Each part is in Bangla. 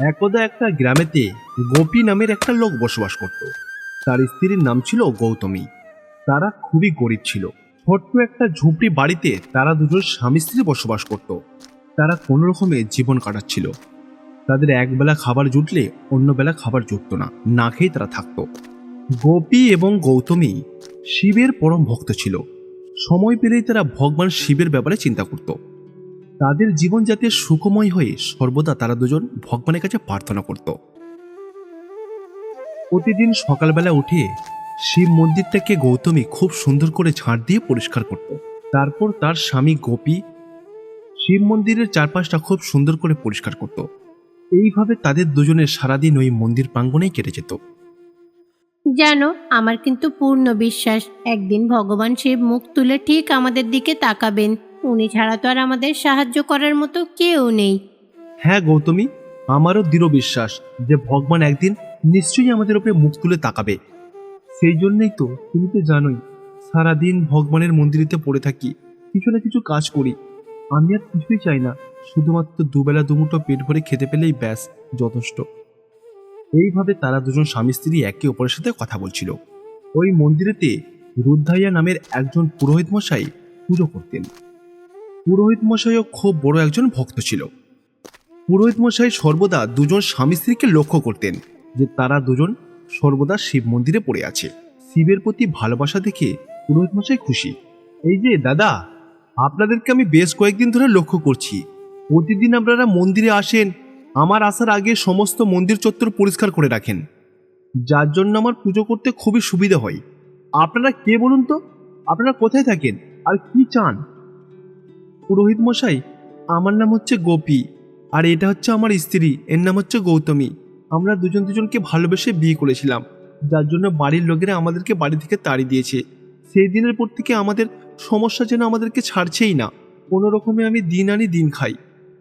একদা একটা গ্রামেতে গোপী নামের একটা লোক বসবাস করত। তার স্ত্রীর নাম ছিল গৌতমী। তারা খুবই গরিব ছিল। ছোট্ট একটা ঝুপড়ি বাড়িতে তারা দুজন স্বামী স্ত্রী বসবাস করত। তারা কোনো রকমে জীবন কাটাচ্ছিল। তাদের একবেলা খাবার জুটলে অন্য বেলা খাবার জুটত না না খেয়ে তারা থাকতো। গোপী এবং গৌতমী শিবের পরম ভক্ত ছিল। সময় পেলেই তারা ভগবান শিবের ব্যাপারে চিন্তা করত। তাদের জীবন যাতে সুখময় হয়ে সর্বদা তারা দুজন ভগবানের কাছে প্রার্থনা করত। প্রতিদিন সকালবেলা উঠে শিব মন্দিরটাকে গৌতমী খুব সুন্দর করে ঝাড় দিয়ে পরিষ্কার করত। তারপর তার স্বামী গোপী শিব মন্দিরের চারপাশটা খুব সুন্দর করে পরিষ্কার করত। এইভাবে তাদের দুজনের সারাদিন ওই মন্দির প্রাঙ্গণেই কেটে যেত। জানো আমার কিন্তু পূর্ণ বিশ্বাস, একদিন ভগবান শিব মুখ তুলে ঠিক আমাদের দিকে তাকাবেন। উনি ছাড়া তো আর আমাদের সাহায্য করার মতো কেউ নেই। হ্যাঁ গৌতমী, আমারও দৃঢ় বিশ্বাস যে ভগবান একদিন নিশ্চয়ই আমাদের উপরে মুখ তুলে তাকাবে। সেই জন্যই তো, তুমি তো জানোই, সারাদিন ভগবানের মন্দিরেতে পড়ে থাকি, কিছু না কিছু কাজ করি। আমি আর কিছুই চাই না, শুধুমাত্র দুবেলা দুমুটো পেট ভরে খেতে পেলেই ব্যাস, যথেষ্ট। এইভাবে তারা দুজন স্বামী স্ত্রী একে অপরের সাথে কথা বলছিল। ওই মন্দিরেতে রুদ্ধাইয়া নামের একজন পুরোহিত মশাই পুজো করতেন। পুরোহিত মশাইও খুব বড় একজন ভক্ত ছিল। পুরোহিত মশাই সর্বদা দুজন স্বামী স্ত্রীকে লক্ষ্য করতেন যে তারা দুজন সর্বদা শিব মন্দিরে পড়ে আছে। শিবের প্রতি ভালোবাসা দেখে পুরোহিত মশাই খুশি। এই যে, দাদা, আপনাদেরকে আমি বেশ কয়েকদিন ধরে লক্ষ্য করছি। প্রতিদিন আপনারা মন্দিরে আসেন, আমার আসার আগে সমস্ত মন্দির চত্বর পরিষ্কার করে রাখেন। যার জন্য আমার পুজো করতে খুবই সুবিধা হয়। আপনারা কে বলুন তো? আপনারা কোথায় থাকেন? আর কি চান? পুরোহিত মশাই, আমার নাম হচ্ছে গোপী, আর এটা হচ্ছে আমার স্ত্রী, এর নাম হচ্ছে গৌতমী। আমরা দুজন দুজনকে ভালোবেসে বিয়ে করেছিলাম, যার জন্য বাড়ির লোকেরা আমাদেরকে বাড়ি থেকে তাড়ি দিয়েছে। সেই দিনের পর থেকে আমাদের সমস্যা যেন আমাদেরকে ছাড়ছেই না। কোনো রকমে আমি দিন আনি দিন খাই।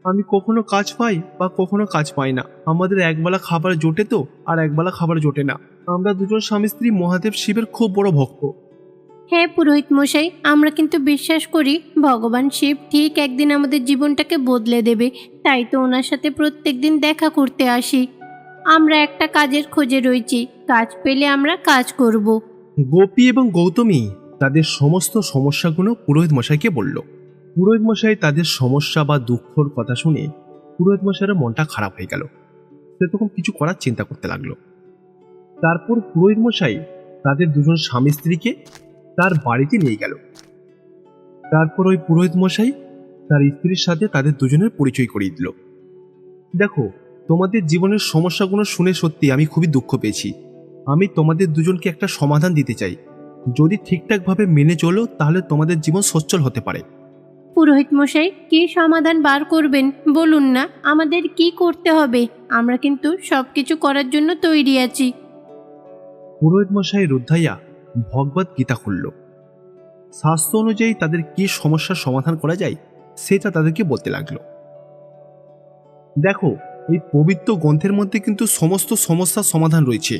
আমি কখনো কাজ পাই বা কখনো কাজ পাই না। আমাদের একবেলা খাবার জোটে তো, আর একবেলা খাবার জোটে না। আমরা দুজন স্বামী স্ত্রী মহাদেব শিবের খুব বড় ভক্ত। হ্যাঁ পুরোহিত মশাই, আমরা কিন্তু বিশ্বাস করি ভগবান শিব ঠিক একদিন আমাদের জীবনটাকে বদলে দেবে। তাই তো ওনার সাথে প্রত্যেক দিন দেখা করতে আসি। আমরা একটা কাজের খোঁজে রয়েছি, কাজ পেলে আমরা কাজ করব। গোপী এবং গৌতমী তাদের সমস্ত সমস্যাগুলো পুরোহিত মশাইকে বলল। পুরোহিত মশাই তাদের সমস্যা বা দুঃখর কথা শুনে পুরোহিত মশাইয়ের মনটা খারাপ হয়ে গেল। সে তখন কিছু করার চিন্তা করতে লাগল। তারপর পুরোহিত মশাই তাদের দুজন স্বামী স্ত্রীকে তার বাড়িতে নিয়ে গেল। তারপর ওই পুরোহিত মশাই তার স্ত্রীর সাথে তাদের দুজনের পরিচয় করিয়ে দিল। দেখো তোমাদের জীবনের সমস্যাগুলো শুনে সত্যি আমি খুবই দুঃখ পেয়েছি। আমি তোমাদের দুজনকে একটা সমাধান দিতে চাই। যদি ঠিকঠাকভাবে মেনে চলো তাহলে তোমাদের জীবন সচ্ছল হতে পারে। পুরোহিত মশাই কি সমাধান বার করবেন? বলুন না আমাদের কি করতে হবে? আমরা কিন্তু সব কিছু করার জন্য তৈরি আছি। পুরোহিত মশাই রুদ্ধাইয়া ভগবত গীতা খুলল। স্বাস্থ্য অনুযায়ী তাদের কি সমস্যার সমাধান করা যায়, সেটা তাদেরকে বলতে লাগল। দেখো, এই পবিত্র গ্রন্থের মধ্যে কিন্তু সমস্ত সমস্যার সমাধান রয়েছে।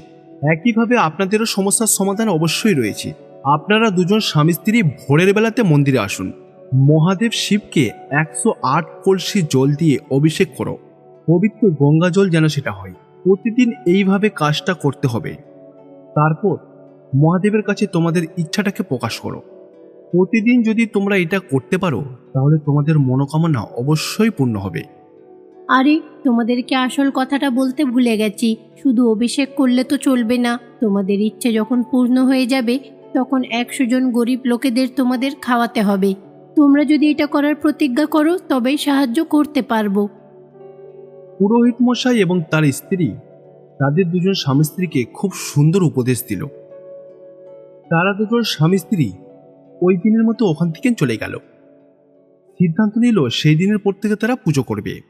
একইভাবে আপনাদেরও সমস্যার সমাধান অবশ্যই রয়েছে। আপনারা দুজন স্বামী স্ত্রী ভোরের বেলাতে মন্দিরে আসুন। মহাদেব শিবকে একশো আট কলসি জল দিয়ে অভিষেক করো। পবিত্র গঙ্গা জল যেন সেটা হয়। প্রতিদিন এইভাবে কাজটা করতে হবে। তারপর মহাদেবের কাছে তোমাদের ইচ্ছাটাকে প্রকাশ করো। প্রতিদিন যদি তোমরা এটা করতে পারো তাহলে তোমাদের মনোকামনা অবশ্যই পূর্ণ হবে। আরে তোমাদেরকে আসল কথাটা বলতে ভুলে গেছি। শুধু অভিষেক করলে তো চলবে না। তোমাদের ইচ্ছে যখন পূর্ণ হয়ে যাবে তখন একশো জন গরিব লোকেদের তোমাদের খাওয়াতে হবে। তোমরা যদি এটা করার প্রতিজ্ঞা করো তবেই সাহায্য করতে পারব। পুরোহিত মশাই এবং তার স্ত্রী তাদের দুজন স্বামী স্ত্রীকে খুব সুন্দর উপদেশ দিল। তারা দুজন স্বামী স্ত্রী ওই দিনের মতো ওখান থেকে চলে গেল। সিদ্ধান্ত নিল সেই দিনের পর থেকে তারা পুজো করবে।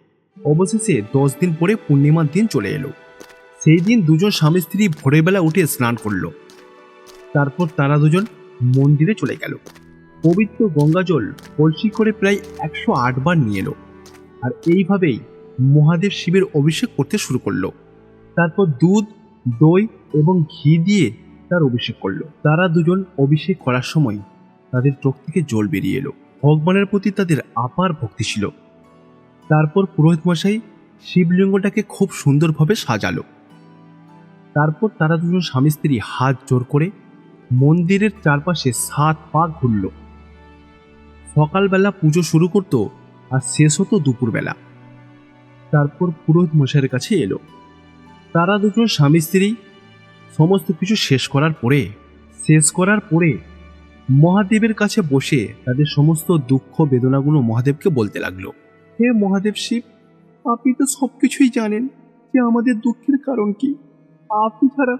অবশেষে দশ দিন পরে পূর্ণিমার দিন চলে এলো। সেই দিন দুজন স্বামী স্ত্রী ভোরবেলা উঠে স্নান করল। তারপর তারা দুজন মন্দিরে চলে গেল। পবিত্র গঙ্গাজল কলসি করে প্রায় একশো আট বার নিয়ে এলো আর এইভাবেই মহাদেব শিবের অভিষেক করতে শুরু করল। তারপর দুধ, দই এবং ঘি দিয়ে তার অভিষেক করল। তারা দুজন অভিষেক করার সময় তাদের চোখ থেকে জল বেরিয়ে এলো। ভগবানের প্রতি তাদের আপার ভক্তি ছিল। তারপর পুরোহিত মশাই শিবলিঙ্গটাকে খুব সুন্দরভাবে সাজালো। তারপর তারা দুজন স্বামী স্ত্রী হাত জোর করে মন্দিরের চারপাশে সাত পা ঘুরল। সকালবেলা পুজো শুরু করতো আর শেষ হতো দুপুরবেলা। তারপর পুরোহিত মশাইয়ের কাছে এলো। তারা দুজন স্বামী স্ত্রী সমস্ত কিছু শেষ করার পরে, শেষ করার পরে মহাদেবের কাছে বসে তাদের সমস্ত দুঃখ, বেদনাগুলো মহাদেবকে বলতে লাগল। হে মহাদেব শিব, আপনি তো সব কিছুই জানেন যে আমাদের দুঃখের কারণ কি। আপনি ছাড়া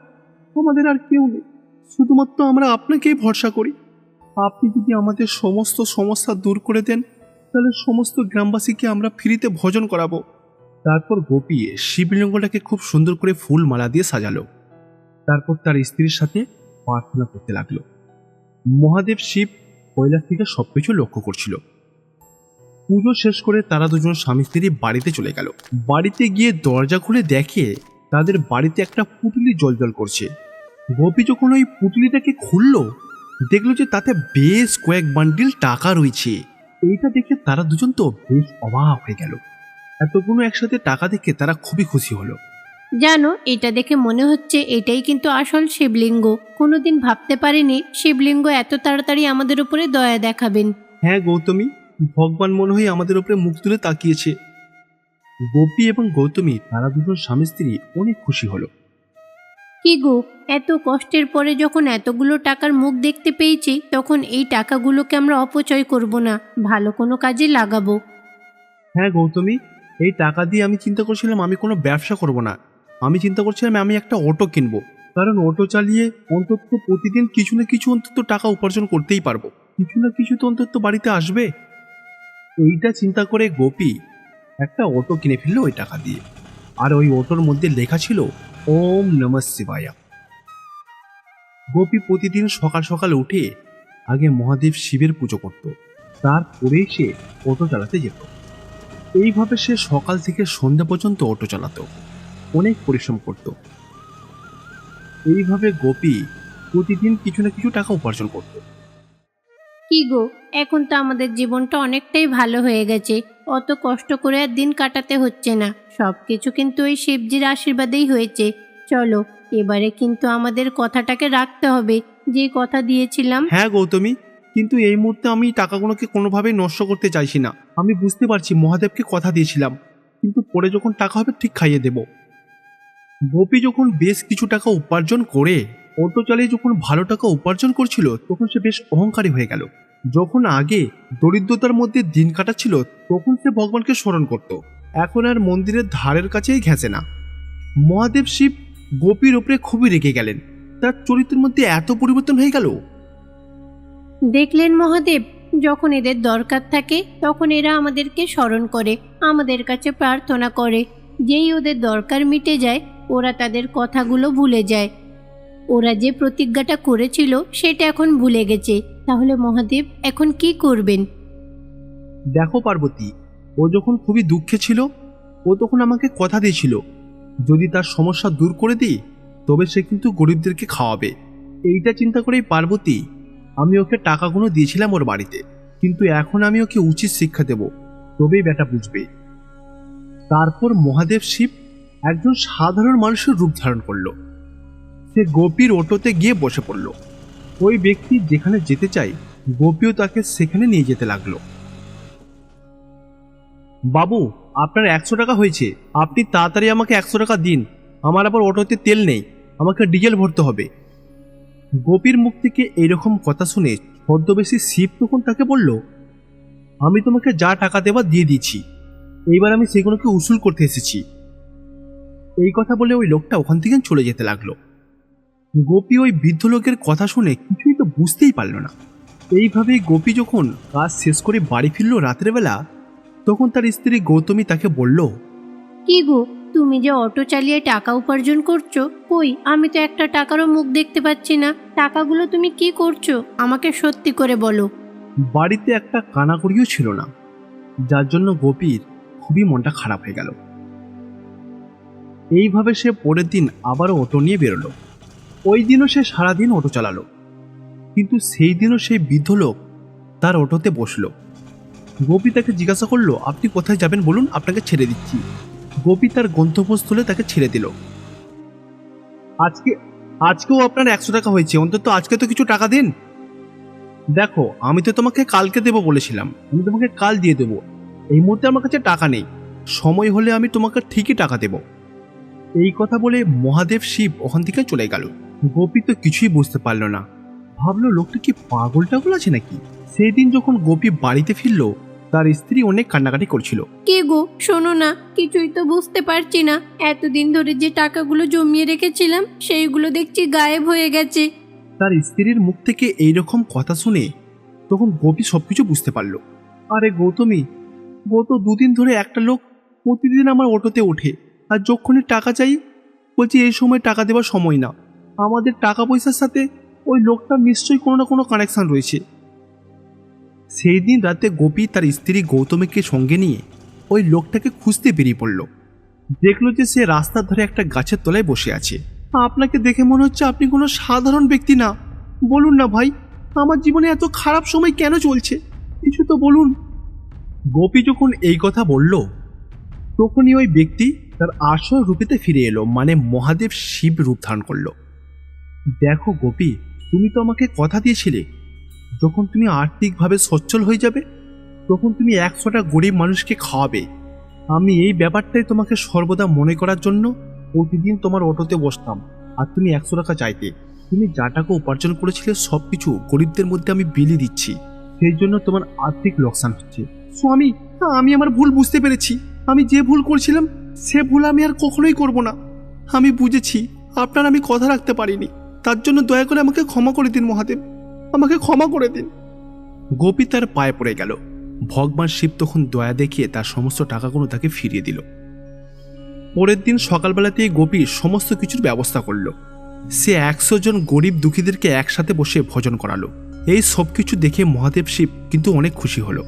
আমাদের আর কেউ নেই। শুধুমাত্র আমরা আপনাকেই ভরসা করি। আপনি যদি আমাদের সমস্ত সমস্যা দূর করে দেন, তাহলে সমস্ত গ্রামবাসীকে আমরা ফ্রিতে ভোজন করাবো। তারপর গোপী শিবলিঙ্গটাকে খুব সুন্দর করে ফুল মালা দিয়ে সাজালো। তারপর তার স্ত্রীর সাথে প্রার্থনা করতে লাগল। মহাদেব শিব কৈলাস থেকে সবকিছু লক্ষ্য করছিল। পুজো শেষ করে তারা দুজন স্বামী স্ত্রী বাড়িতে চলে গেল। বাড়িতে গিয়ে দরজা খুলে দেখে তাদের বাড়িতে একটা পুটুলি জল করছে। গোপী যখন ওই পুটুলিটাকে খুললো, দেখল যে তাতে বেশ কয়েক বান্ডিল টাকা রয়েছে। এইটা দেখে তারা দুজন তো বেশ অবাক হয়ে গেল। এতগুলো একসাথে টাকা দেখে তারা খুবই খুশি হলো। জানো এটা দেখে মনে হচ্ছে এটাই কিন্তু আসল শিবলিঙ্গ। কোনোদিন ভাবতে পারিনি শিবলিঙ্গ এত তাড়াতাড়ি আমাদের উপরে দয়া দেখাবেন। হ্যাঁ গৌতমী ভগবান মনে হয় আমাদের উপরে মুখ তুলে তাকিয়েছে। গোপী এবং গৌতমী তারা দুজন স্বামী স্ত্রী অনেক খুশি হলো। কি গো এত কষ্টের পরে যখন এতগুলো টাকার মুখ দেখতে পেয়েছি তখন এই টাকাগুলোকে আমরা অপচয় করব না ভালো কোনো কাজে লাগাবো। হ্যাঁ গৌতমী এই টাকা দিয়ে আমি চিন্তা করছিলাম আমি কোনো ব্যবসা করব না। আমি চিন্তা করছিলাম আমি একটা অটো কিনবো। কারণ অটো চালিয়ে অন্তত প্রতিদিন কিছু না কিছু অন্তত টাকা উপার্জন করতেই পারব। কিছু না কিছু তো অন্তত বাড়িতে আসবে। এইটা চিন্তা করে গোপী একটা অটো কিনে ফেলল ওই টাকা দিয়ে। আর ওই অটোর মধ্যে লেখা ছিল, ওম নম শিবায়া। গোপী প্রতিদিন সকাল সকাল উঠে আগে মহাদেব শিবের পুজো করত। তারপরেই সে অটো চালাতে যেত। এইভাবে সে সকাল থেকে সন্ধ্যা পর্যন্ত অটো চালাতো। অনেক পরিশ্রম করত। এইভাবে গোপী প্রতিদিন কিছু না কিছু টাকা উপার্জন করত। কি গো এখন তো আমাদের জীবনটা অনেকটাই ভালো হয়ে গেছে। অত কষ্ট করে আর দিন কাটাতে হচ্ছে না। সব কিছু কিন্তু ওই শিবজির আশীর্বাদেই হয়েছে। চলো এবারে কিন্তু আমাদের কথাটাকে রাখতে হবে। যে কথা দিয়েছিলাম হ্যাঁ গৌতমী কিন্তু এই মুহূর্তে আমি টাকাগুলোকে কোনোভাবেই নষ্ট করতে চাইছি না। আমি বুঝতে পারছি মহাদেবকে কথা দিয়েছিলাম। কিন্তু পরে যখন টাকা হবে ঠিক খাইয়ে দেব। গোপী যখন বেশ কিছু টাকা উপার্জন করে অটো চালিয়ে যখন ভালো টাকা উপার্জন করছিল, তখন সে বেশ অহংকারী হয়ে গেল। যখন আগে দরিদ্রতার মধ্যে দিন কাটাচ্ছিল, তখন সে ভগবানকে স্মরণ করত। এখন আর মন্দিরের ধারের কাছেই ঘেঁচে না। মহাদেব শিব গোপীর ওপরে খুবই রেগে গেলেন। তার চরিত্রের মধ্যে এত পরিবর্তন হয়ে গেল। দেখলেন মহাদেব, যখন এদের দরকার থাকে, তখন এরা আমাদেরকে স্মরণ করে, আমাদের কাছে প্রার্থনা করে। যেই ওদের দরকার মিটে যায় ওরা তাদের কথাগুলো ভুলে যায়। ওরা যে প্রতিজ্ঞাটা করেছিল, সেটা এখন ভুলে গেছে। তাহলে মহাদেব এখন কি করবেন? দেখো পার্বতী, ও যখন খুবই দুঃখে ছিল, ও তখন আমাকে কথা দিয়েছিল। যদি তার সমস্যা দূর করে দিই, তবে সে কিন্তু গরিবদেরকে খাওয়াবে। এইটা চিন্তা করেই পার্বতী, আমি ওকে টাকাগুলো দিয়েছিলাম ওর বাড়িতে, কিন্তু এখন আমি ওকে উচিত শিক্ষা দেব। তবেই বেটা বুঝবে। তারপর মহাদেব শিব একজন সাধারণ মানুষের রূপ ধারণ করল। সে গোপীর অটোতে গিয়ে বসে পড়ল। ওই ব্যক্তি যেখানে যেতে চায়, গোপীও তাকে সেখানে নিয়ে যেতে লাগল। বাবু, আপনার একশো টাকা হয়েছে। আপনি তাড়াতাড়ি আমাকে একশো টাকা দিন। আমার আবার অটোতে তেল নেই। আমাকে ডিজেল ভরতে হবে। গোপীর মুখ থেকে এইরকম কথা শুনে ছদ্মবেশী শিব তখন তাকে বলল, আমি তোমাকে যা টাকা দেওয়া দিয়ে দিয়েছি। এইবার আমি সেগুলোকে উসুল করতে এসেছি। এই কথা বলে ওই লোকটা ওখান থেকে চলে যেতে লাগল। গোপী ওই বৃদ্ধ লোকের কথা শুনে কিছুই তো বুঝতেই পারল না। এইভাবেই গোপী যখন কাজ শেষ করে বাড়ি ফিরল রাতের বেলা তখন তার স্ত্রী গৌতমী তাকে বলল কি গো তুমি যে অটো চালিয়ে টাকা উপার্জন করছ কই? আমি তো একটা টাকারও মুখ দেখতে পাচ্ছি না। টাকাগুলো তুমি কি করছ? আমাকে সত্যি করে বলো। বাড়িতে একটা কানাকড়িও ছিল না যার জন্য গোপীর খুবই মনটা খারাপ হয়ে গেল। এইভাবে সে পরের দিন আবারও অটো নিয়ে বেরোলো। ওই দিনও সে সারাদিন অটো চালালো। কিন্তু সেই দিনও সেই বৃদ্ধ লোক তার অটোতে বসল। গোপী তাকে জিজ্ঞাসা করল, আপনি কোথায় যাবেন বলুন? আপনাকে ছেড়ে দিচ্ছি। গোপী তার গন্তব্যস্থলে তাকে ছেড়ে দিল। আজকে, আজকেও আপনার একশো টাকা হয়েছে। অন্তত আজকে তো কিছু টাকা দিন। দেখো, আমি তো তোমাকে কালকে দেবো বলেছিলাম। আমি তোমাকে কাল দিয়ে দেবো। এই মুহূর্তে আমার কাছে টাকা নেই। সময় হলে আমি তোমাকে ঠিকই টাকা দেব। এই কথা বলে মহাদেব শিব ওখান থেকে চলে গেল। গোপী তো কিছুই বুঝতে পারল না। ভাবলো লোকটা কি পাগল টাগল আছে নাকি? সেই দিন যখন গোপী বাড়িতে ফিরলো তার স্ত্রী অনেক কান্নাকাটি করছিল। কে গো? শোনো না কিছুই তো বুঝতে পারছি না। এতদিন ধরে যে টাকাগুলো জমিয়ে রেখেছিলাম সেইগুলো দেখছি গায়েব হয়ে গেছে। তার স্ত্রীর মুখ থেকে এইরকম কথা শুনে তখন গোপী সবকিছু বুঝতে পারল। আরে গৌতমী গত দুদিন ধরে একটা লোক প্রতিদিন আমার অটোতে ওঠে। আর যখনই টাকা চাই, বলছি এই সময় টাকা দেওয়ার সময় না। আমাদের টাকা পয়সার সাথে ওই লোকটা নিশ্চয়ই কোনো না কোনো কানেকশন রয়েছে। সেই দিন রাতে গোপী তার স্ত্রী গৌতমীকে সঙ্গে নিয়ে ওই লোকটাকে খুঁজতে বেরিয়ে পড়ল। দেখল যে সে রাস্তার ধারে একটা গাছের তলায় বসে আছে। আপনাকে দেখে মনে হচ্ছে আপনি কোনো সাধারণ ব্যক্তি না। বলুন না ভাই, আমার জীবনে এত খারাপ সময় কেন চলছে? কিছু তো বলুন। গোপী যখন এই কথা বলল, তখনই ওই ব্যক্তি তার আসল রূপেতে ফিরে এলো মানে মহাদেব শিব রূপ ধারণ করল। দেখো গোপী, তুমি তো আমাকে কথা দিয়েছিলে, যখন তুমি আর্থিকভাবে সচ্ছল হয়ে যাবে, তখন তুমি একশোটা গরিব মানুষকে খাওয়াবে। আমি এই ব্যাপারটাই তোমাকে সর্বদা মনে করার জন্য প্রতিদিন তোমার অটোতে বসতাম, আর তুমি একশো টাকা চাইতে। তুমি যা টাকা উপার্জন করেছিলে সব কিছু গরিবদের মধ্যে আমি বিলি দিচ্ছি। সেই জন্য তোমার আর্থিক লোকসান হচ্ছে। স্বামী, আমি আমার ভুল বুঝতে পেরেছি। আমি যে ভুল করছিলাম সে ভুল আমি আর কখনোই করব না। আমি বুঝেছি, আপনার আমি কথা রাখতে পারিনি। তার জন্য দয়া করে আমাকে ক্ষমা করে দিন মহাদেব। আমাকে ক্ষমা করে দিন। গোপী তার পায়ে পড়ে গেল। ভগবান শিব তখন দয়া দেখিয়ে তার সমস্ত টাকাগুলো তাকে ফিরিয়ে দিল। পরের দিন সকালবেলাতেই গোপী সমস্ত কিছুর ব্যবস্থা করল। সে একশো জন গরিব দুঃখীদেরকে একসাথে বসে ভোজন করালো। এই সব কিছু দেখে মহাদেব শিব কিন্তু অনেক খুশি হলো।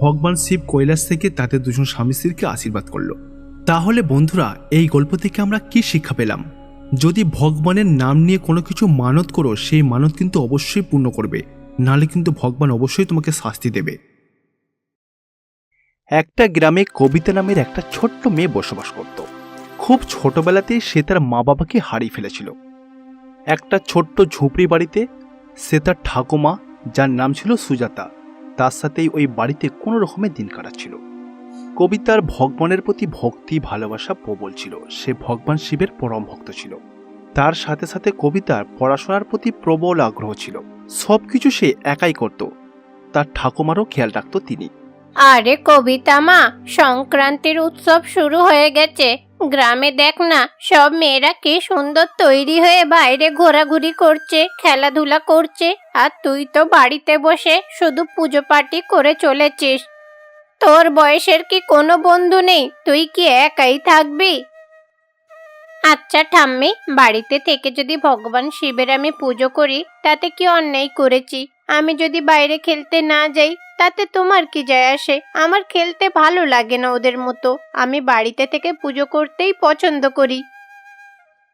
ভগবান শিব কৈলাস থেকে তাদের দুজন স্বামী স্ত্রীকে আশীর্বাদ করল। তাহলে বন্ধুরা, এই গল্প থেকে আমরা কি শিক্ষা পেলাম? যদি ভগবানের নাম নিয়ে কোনো কিছু মানত করো, সেই মানত কিন্তু অবশ্যই পূর্ণ করবে। নাহলে কিন্তু ভগবান অবশ্যই তোমাকে শাস্তি দেবে। একটা গ্রামে কবিতা নামের একটা ছোট্ট মেয়ে বসবাস করত। খুব ছোটবেলাতেই সে তার মা বাবাকে হারিয়ে ফেলেছিল। একটা ছোট্ট ঝুপড়ি বাড়িতে সে তার ঠাকুমা, যার নাম ছিল সুজাতা, তার সাথেই ওই বাড়িতে কোনো রকমের দিন কাটাচ্ছিল। কবিতার ভগবানের প্রতি ভক্তি, ভালোবাসা প্রবল ছিল। সে ভগবান শিবের পরম ভক্ত ছিল। তার সাথে সাথে কবিতার পড়াশোনার প্রতি প্রবল আগ্রহ ছিল। সব কিছু সে একাই করত। তার ঠাকুমারও খেয়াল রাখত তিনি। আরে কবিতা মা, সংক্রান্তির উৎসব শুরু হয়ে গেছে। গ্রামে দেখ না, সব মেয়েরা কি সুন্দর তৈরি হয়ে বাইরে ঘোরাঘুরি করছে, খেলাধুলা করছে। আর তুই তো বাড়িতে বসে শুধু পুজো পার্টি করে চলেছিস। তোর বয়সের কি কোনো বন্ধু নেই? তুই কি একাই থাকবি? আচ্ছা ঠাম্মি, বাড়িতে থেকে যদি ভগবান শিবের আমি পুজো করি, তাতে কি অন্যায় করেছি? আমি যদি বাইরে খেলতে না যাই, তাতে তোমার কি যায় আসে? আমার খেলতে ভালো লাগে না ওদের মতো। আমি বাড়িতে থেকে পুজো করতেই পছন্দ করি।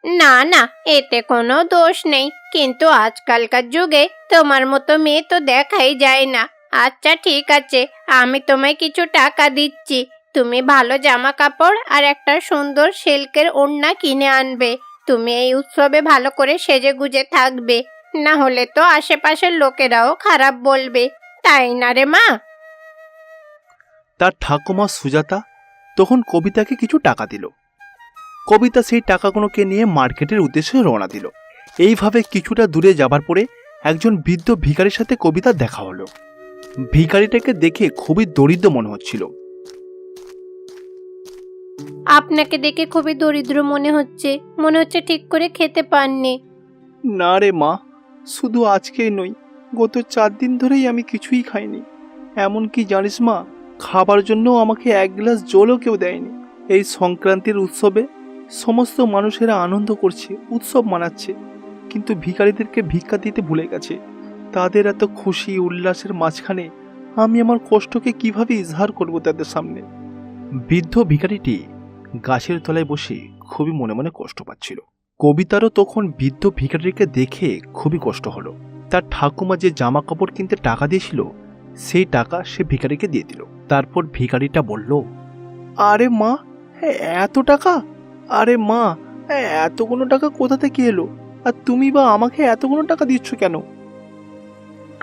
না না, এতে কোনো দোষ নেই। কিন্তু আজকালকার যুগে তোমার মতো মেয়ে তো দেখাই যায় না। আচ্ছা ঠিক আছে। আমি তোমায় কিছু টাকা দিচ্ছি। তুমি ভালো জামা কাপড় আর একটা সুন্দর সিল্কের ওড়না কিনে আনবে। তুমি এই উৎসবে ভালো করে সেজে গুজে থাকবে। না হলে তো আশেপাশের লোকেরাও খারাপ বলবে। তাই না রে মা? তার ঠাকুমা সুজাতা তখন কবিতাকে কিছু টাকা দিল। কবিতা সেই টাকাগুলোকে নিয়ে মার্কেটের উদ্দেশ্যে রওনা দিল। এইভাবে কিছুটা দূরে যাবার পরে একজন বৃদ্ধ ভিখারির সাথে কবিতা দেখা হলো। ভিখারিটাকে দেখে খুবই দরিদ্র মনে হচ্ছিল। আপনাকে দেখে খুবই দরিদ্র মনে হচ্ছে। মনে হচ্ছে ঠিক করে খেতে পাননি। না রে মা শুধু আজকেই নই গত চার দিন ধরেই আমি কিছুই খাইনি। এমনকি জানিস মা খাবার জন্য আমাকে এক গ্লাস জলও কেউ দেয়নি। এই সংক্রান্তির উৎসবে সমস্ত মানুষেরা আনন্দ করছে উৎসব মানাচ্ছে। কিন্তু ভিখারিদেরকে ভিক্ষা দিতে ভুলে গেছে। তাদের এত খুশি উল্লাসের মাঝখানে আমি আমার কষ্টকে কীভাবে ইজহার করব তাদের সামনে? বৃদ্ধ ভিখারিটি গাছের তলায় বসে খুবই মনে মনে কষ্ট পাচ্ছিল। কবিতারও তখন বৃদ্ধ ভিখারিকে দেখে খুবই কষ্ট হলো। তার ঠাকুমা যে জামা কাপড় কিনতে টাকা দিয়েছিল, সেই টাকা সে ভিখারিকে দিয়ে দিল। তারপর ভিখারিটা বলল, আরে মা এত টাকা? আরে মা এতগুলো টাকা কোথা থেকে এলো? আর তুমি বা আমাকে এতগুলো টাকা দিচ্ছ কেন?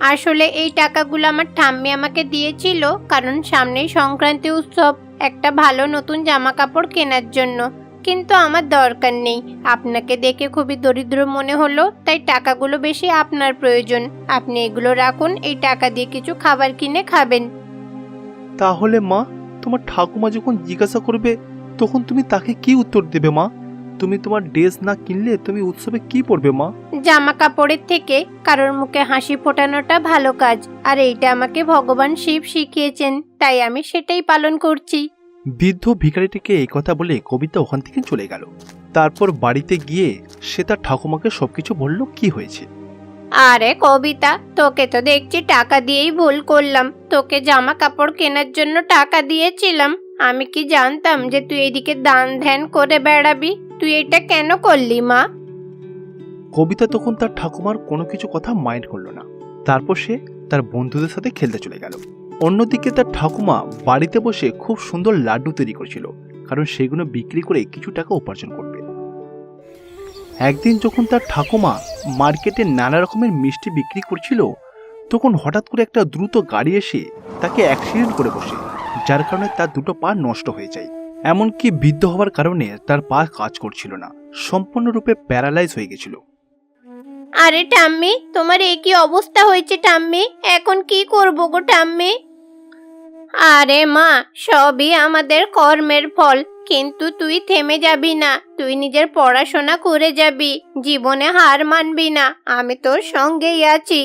আসলে এই টাকাগুলো আমার ঠাম্মি আমাকে দিয়েছিল কারণ সামনেই সংক্রান্তি উৎসব, একটা ভালো নতুন জামা কাপড় কেনার জন্য। কিন্তু আমার দরকার নেই। আপনাকে দেখে খুবই দরিদ্র মনে হলো, তাই টাকাগুলো বেশি আপনার প্রয়োজন। আপনি এগুলো রাখুন, এই টাকা দিয়ে কিছু খাবার কিনে খাবেন। তাহলে মা, তোমার ঠাকুমা যখন জিজ্ঞাসা করবে, তখন তুমি তাকে কি উত্তর দেবে মা? তুমি তোমার ড্রেস না কিনলে তুমি উৎসবে কি পরবে মা? জামা কাপড়ের থেকে কারোর মুখে হাসি ফোটানোটা ভালো কাজ আর এইটা আমাকে ভগবান শিব শিখিয়েছেন তাই আমি সেটাই পালন করছি। বৃদ্ধ ভিখারিটিকে এই কথা বলে কবিতা ওখান থেকে চলে গেল। তারপর বাড়িতে গিয়ে সে তার ঠাকুমাকে সবকিছু বলল কি হয়েছে? আরে কবিতা তোকে তো দেখছি টাকা দিয়েই ভুল করলাম। তোকে জামা কাপড় কেনার জন্য টাকা দিয়েছিলাম। আমি কি জানতাম যে তুই এদিকে দান ধ্যান করে বেড়াবি? তুই এটা কেন করলি, মা? কবিতা তখন তার ঠাকুমার কোনো কিছু কথা মাইন্ড করল না। তারপর সে তার বন্ধুদের সাথে খেলতে চলে গেল। অন্যদিকে তার ঠাকুমা বাড়িতে বসে খুব সুন্দর লাড্ডু তৈরি করছিল, কারণ সেগুলো বিক্রি করে কিছু টাকা উপার্জন করবে। একদিন যখন তার ঠাকুমা মার্কেটে নানা রকমের মিষ্টি বিক্রি করছিল, তখন হঠাৎ করে একটা দ্রুত গাড়ি এসে তাকে অ্যাক্সিডেন্ট করে বসে, যার কারণে তার দুটো পা নষ্ট হয়ে যায়। এমনকি বৃদ্ধ হওয়ার কারণে তার পা কাজ করছিল না, সম্পূর্ণরূপে প্যারালাইজ হয়ে গেছিল। আরে টাম্মি তোমার এই কি অবস্থা হয়েছে টাম্মি এখন কি করব গো টাম্মি আরে মা, সবই আমাদের কর্মের ফল, কিন্তু তুই থেমে যাবি না, তুই নিজের পড়াশোনা করে যাবি, জীবনে হার মানবি না, আমি তোর সঙ্গেই আছি।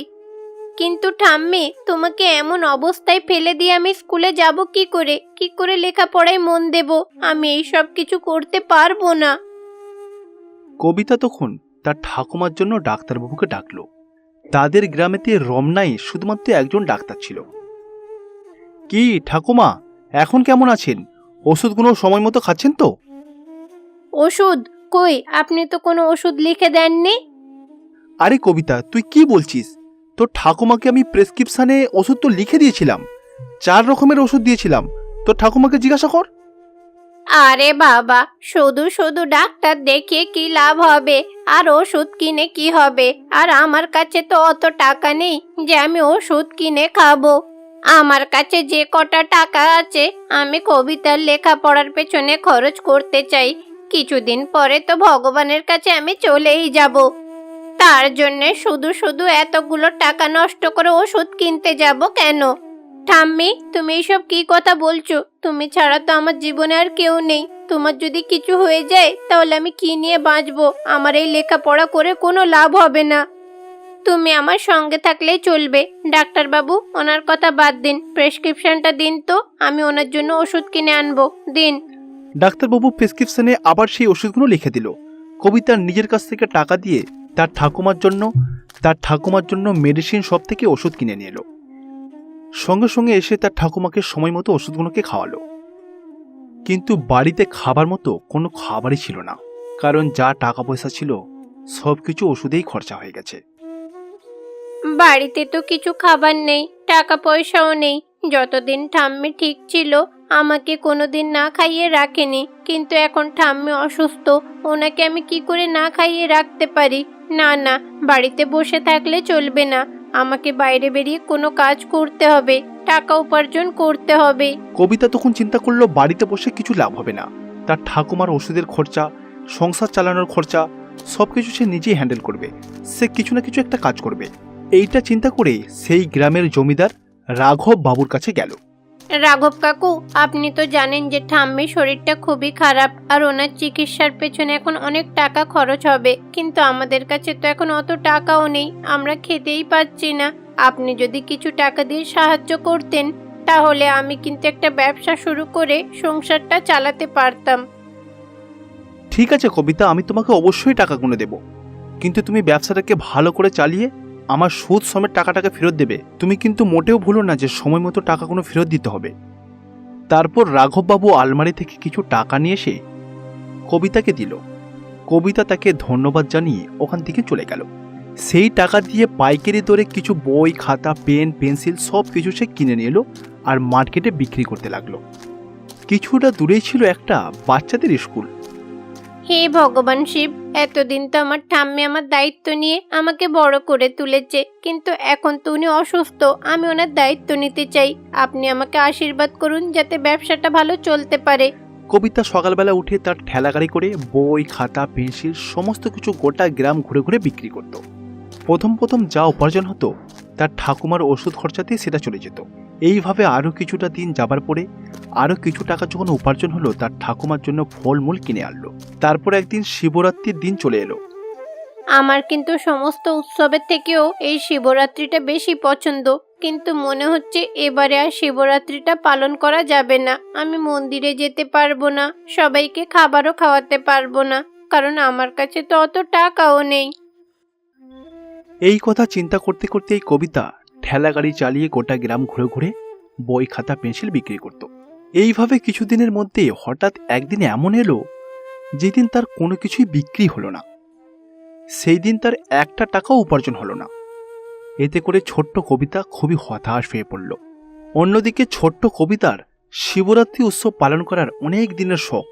কিন্তু ঠাম্মি তোমাকে এমন অবস্থায় ফেলে দিয়ে আমি স্কুলে যাব কি করে? কি করে লেখাপড়ায় মন দেব? আমি এই সব কিছু করতে পারব না। কবিতা তখন তার ঠাকুমার জন্য ডাক্তারবাবুকে ডাকলো। তাদের গ্রামেতে রমনাই শুধুমাত্র একজন ডাক্তার ছিল। কি ঠাকুমা এখন কেমন আছেন? ওষুধগুলো সময় মতো খাচ্ছেন তো? ওষুধ? কই? আপনি তো কোনো ওষুধ লিখে দেননি? আরে কবিতা তুই কি বলছিস? তোর ঠাকুমাকে আমি প্রেসক্রিপশানে ওষুধ তো লিখে দিয়েছিলাম। চার রকমের ওষুধ দিয়েছিলাম। তোর ঠাকুমাকে জিজ্ঞাসা কর। আরে বাবা, শুধু শুধু ডাক্তার দেখিয়ে কি লাভ হবে? আর ওষুধ কিনে কি হবে? আর আমার কাছে তো অত টাকা নেই যে আমি ওষুধ কিনে খাব। আমার কাছে যে কটা টাকা আছে, আমি কবিতার লেখাপড়ার পেছনে খরচ করতে চাই। কিছুদিন পরে তো ভগবানের কাছে আমি চলেই যাব। তার জন্যে শুধু শুধু এতগুলো টাকা নষ্ট করে ওষুধ কিনতে যাব কেন? ঠাম্মি, তুমি এইসব কি কথা বলছো? তুমি ছাড়া তো আমার জীবনে আর কেউ নেই। তোমার যদি কিছু হয়ে যায়, তাহলে আমি কি নিয়ে বাঁচবো? আমার এই লেখাপড়া করে কোনো লাভ হবে না। তুমি আমার সঙ্গে থাকলেই চলবে। ডাক্তারবাবু, ওনার কথা বাদ দিন। প্রেসক্রিপশনটা দিন তো, আমি ওনার জন্য ওষুধ কিনে আনব। দিন। ডাক্তারবাবু প্রেসক্রিপশনে আবার সেই ওষুধগুলো লিখে দিল। কবিতা নিজের কাছ থেকে টাকা দিয়ে তার ঠাকুমার জন্য, তার ঠাকুমার জন্য মেডিসিন সব থেকে ওষুধ কিনে নিয়ে এলো। সঙ্গে সঙ্গে এসে তার ঠাকুমাকে সময় মতো ওষুধগুলোকে খাওয়ালো। কিন্তু বাড়িতে খাবার মতো কোনো খাবারই ছিল না, কারণ যা টাকা পয়সা ছিল সব কিছু ওষুধেই খরচা হয়ে গেছে। বাড়িতে তো কিছু খাবার নেই টাকা পয়সাও নেই। যতদিন ঠাম্মি ঠিক ছিল, আমাকে কোনোদিন না খাইয়ে রাখেনি। কিন্তু এখন ঠাম্মি অসুস্থ, ওনাকে আমি কি করে না খাইয়ে রাখতে পারি? না না, বাড়িতে বসে থাকলে চলবে না। আমাকে বাইরে বেরিয়ে কোনো কাজ করতে হবে, টাকা উপার্জন করতে হবে। কবিতা তখন চিন্তা করল বাড়িতে বসে কিছু লাভ হবে না। তার ঠাকুমার ওষুধের খরচা, সংসার চালানোর খরচা সব কিছু সে নিজেই হ্যান্ডেল করবে। সে কিছু না কিছু একটা কাজ করবে। এইটা চিন্তা করে সেই গ্রামের জমিদার রাঘব বাবুর কাছে গেল। রাঘব কাকু, আপনি তো জানেন যে ঠাম্মির শরীরটা খুবই খারাপ আর ওনার চিকিৎসার পেছনে এখন অনেক টাকা খরচ হবে। কিন্তু আমাদের কাছে তো এখন অত টাকাও নেই, আমরা খেতেই পাচ্ছি না। আপনি যদি কিছু টাকা দিয়ে সাহায্য করতেন, তাহলে আমি কিন্তু একটা ব্যবসা শুরু করে সংসারটা চালাতে পারতাম। ঠিক আছে কবিতা, আমি তোমাকে অবশ্যই টাকা গুনে দেব। কিন্তু তুমি ব্যবসাটাকে ভালো করে চালিয়ে আমার সুদ সমেত টাকাটাকে ফেরত দেবে। তুমি কিন্তু মোটেও ভুলো না যে সময় মতো টাকা কোনো ফেরত দিতে হবে। তারপর রাঘববাবু আলমারি থেকে কিছু টাকা নিয়ে এসে কবিতাকে দিল। কবিতা তাকে ধন্যবাদ জানিয়ে ওখান থেকে চলে গেল। সেই টাকা দিয়ে পাইকারি দরে কিছু বই, খাতা, পেন, পেন্সিল সব কিছু সে কিনে নিয়ে এলো আর মার্কেটে বিক্রি করতে লাগল। কিছুটা দূরেই ছিল একটা বাচ্চাদের স্কুল। হে ভগবান শিব, এতদিন তো আমার ঠাম্মি আমার দায়িত্ব নিয়ে আমাকে বড় করে তুলেছে, কিন্তু এখন তো উনি অসুস্থ, আমি ওনার দায়িত্ব নিতে চাই। আপনি আমাকে আশীর্বাদ করুন যাতে ব্যবসাটা ভালো চলতে পারে। কবিতা সকালবেলা উঠে তার ঠেলা গাড়ি করে বই, খাতা, পেন্সিল, সমস্ত কিছু গোটা গ্রাম ঘুরে ঘুরে বিক্রি করত। প্রথম প্রথম যা উপার্জন হতো, তার ঠাকুমার ওষুধ খরচাতেই সেটা চলে যেত। এইভাবে আরও কিছুটা দিন যাবার পরে আরও কিছু টাকা যখন উপার্জন হলো তার ঠাকুমার জন্য ফলমূল কিনে আনলো। তারপর একদিন শিবরাত্রির দিন চলে এলো। আমার কিন্তু সমস্ত উৎসবের থেকেও এই শিবরাত্রিটা বেশি পছন্দ। কিন্তু মনে হচ্ছে এবারে আর শিবরাত্রিটা পালন করা যাবে না। আমি মন্দিরে যেতে পারব না সবাইকে খাবারও খাওয়াতে পারব না কারণ আমার কাছে তো অত টাকাও নেই। এই কথা চিন্তা করতে করতে এই কবিতা ঠেলা গাড়ি চালিয়ে গোটা গ্রাম ঘুরে ঘুরে বই খাতা, পেন্সিল বিক্রি করত। এইভাবে কিছুদিনের মধ্যে হঠাৎ একদিন এমন এলো যেদিন তার কোনো কিছুই বিক্রি হলো না। সেই দিন তার একটা টাকাও উপার্জন হলো না। এতে করে ছোট্ট কবিতা খুবই হতাশ হয়ে পড়ল। অন্যদিকে ছোট্ট কবিতার শিবরাত্রি উৎসব পালন করার অনেক দিনের শখ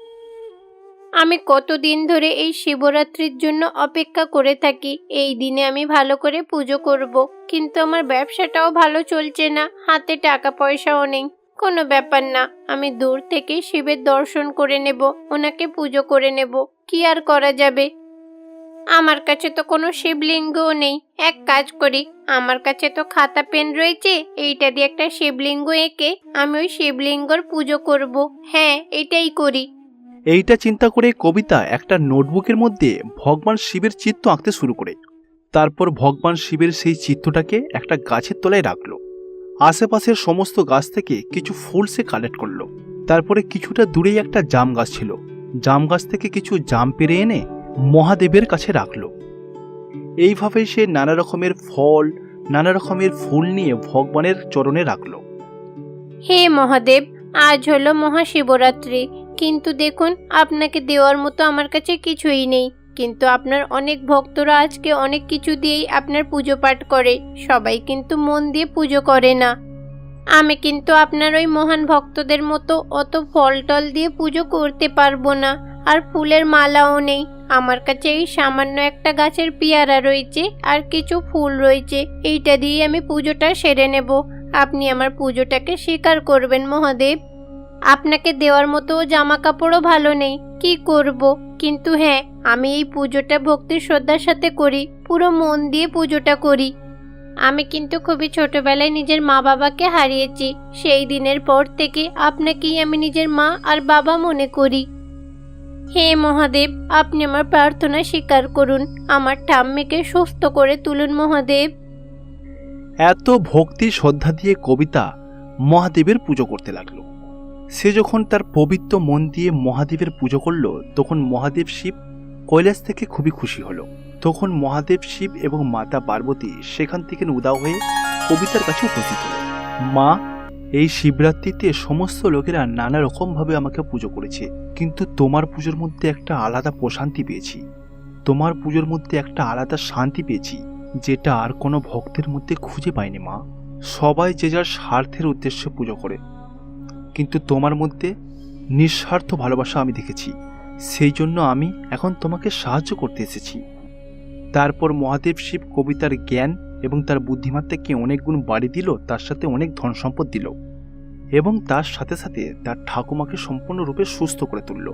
আমি কতদিন ধরে এই শিবরাত্রির জন্য অপেক্ষা করে থাকি, এই দিনে আমি ভালো করে পুজো করব। কিন্তু আমার ব্যবসাটাও ভালো চলছে না, হাতে টাকা পয়সাও নেই। কোনো ব্যাপার না, আমি দূর থেকে শিবের দর্শন করে নেব, ওনাকে পুজো করে নেব। কি আর করা যাবে? আমার কাছে তো কোনো শিবলিঙ্গও নেই। এক কাজ করি, আমার কাছে তো খাতা পেন রয়েছে, এইটা দিয়ে একটা শিবলিঙ্গ এঁকে আমি ওই শিবলিঙ্গর পুজো করব। হ্যাঁ এটাই করি। এইটা চিন্তা করে কবিতা একটা নোটবুকের মধ্যে ভগবান শিবের চিত্র আঁকতে শুরু করে। তারপর ভগবান শিবের সেই চিত্রটাকে একটা গাছের তলায় রাখল। আশেপাশের সমস্ত গাছ থেকে কিছু ফুল সে কালেক্ট করল। তারপরে কিছুটা দূরেই একটা জাম গাছ ছিল। জাম গাছ থেকে কিছু জাম পেরে এনে মহাদেবের কাছে রাখল। এইভাবে সে নানা রকমের ফল, নানা রকমের ফুল নিয়ে ভগবানের চরণে রাখল। হে মহাদেব, আজ হলো মহাশিবরাত্রি। কিন্তু দেখুন, আপনাকে দেওয়ার মতো আমার কাছে কিছুই নেই। কিন্তু আপনার অনেক ভক্তরা আজকে অনেক কিছু দিয়েই আপনার পুজো পাঠ করে। সবাই কিন্তু মন দিয়ে পুজো করে না। আমি কিন্তু আপনার ওই মহান ভক্তদের মতো অত ফল টল দিয়ে পুজো করতে পারব না। আর ফুলের মালাও নেই। আমার কাছে এই সামান্য একটা গাছের পেয়ারা রয়েছে আর কিছু ফুল রয়েছে। এইটা দিয়ে আমি পুজোটা সেরে নেব। আপনি আমার পুজোটাকে স্বীকার করবেন, মহাদেব। আপনাকে দেওয়ার মতো জামা কাপড়ও ভালো নেই। কি করব? কিন্তু হ্যাঁ আমি এই পুজোটা ভক্তির শ্রদ্ধার সাথে করি, পুরো মন দিয়ে পুজোটা করি। আমি কিন্তু খুবই ছোটবেলায় নিজের মা বাবাকে হারিয়েছি। সেই দিনের পর থেকে আপনাকেই আমি নিজের মা আর বাবা মনে করি। হে মহাদেব, আপনি আমার প্রার্থনা স্বীকার করুন, আমার ঠাম্মিকে সুস্থ করে তুলুন মহাদেব। এত ভক্তি শ্রদ্ধা দিয়ে কবিতা মহাদেবের পুজো করতে লাগল। সে যখন তার পবিত্র মন দিয়ে মহাদেবের পুজো করল, তখন মহাদেব শিব কৈলাস থেকে খুবই খুশি হলো। তখন মহাদেব শিব এবং মাতা পার্বতী সেখান থেকে উদাও হয়ে কবিতার কাছে উপস্থিত হলো। মা, এই শিবরাত্রিতে সমস্ত লোকেরা নানা রকমভাবে আমাকে পুজো করেছে, কিন্তু তোমার পুজোর মধ্যে একটা আলাদা প্রশান্তি পেয়েছি। তোমার পুজোর মধ্যে একটা আলাদা শান্তি পেয়েছি, যেটা আর কোনো ভক্তের মধ্যে খুঁজে পায়নি মা। সবাই যে যার স্বার্থের উদ্দেশ্যে পুজো করে কিন্তু তোমার মধ্যে নিঃস্বার্থ ভালোবাসা আমি দেখেছি। সেই জন্য আমি এখন তোমাকে সাহায্য করতে এসেছি। তারপর মহাদেব শিব কবিতার জ্ঞান এবং তার বুদ্ধিমত্তাকে অনেক গুণ বাড়ি দিল, তার সাথে অনেক ধন সম্পদ দিল এবং তার সাথে সাথে তার ঠাকুমাকে সম্পূর্ণরূপে সুস্থ করে তুলল।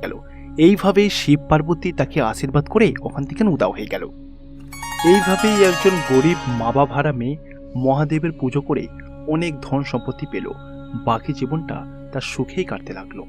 গেল। এইভাবেই শিব পার্বতী তাকে আশীর্বাদ করে ওখান থেকে উদাও হয়ে গেল। এইভাবেই একজন গরিব মা বাবারা মেয়ে মহাদেবের পুজো করে অনেক ধন সম্পত্তি পেল। বাকি জীবনটা তার সুখেই কাটতে লাগল।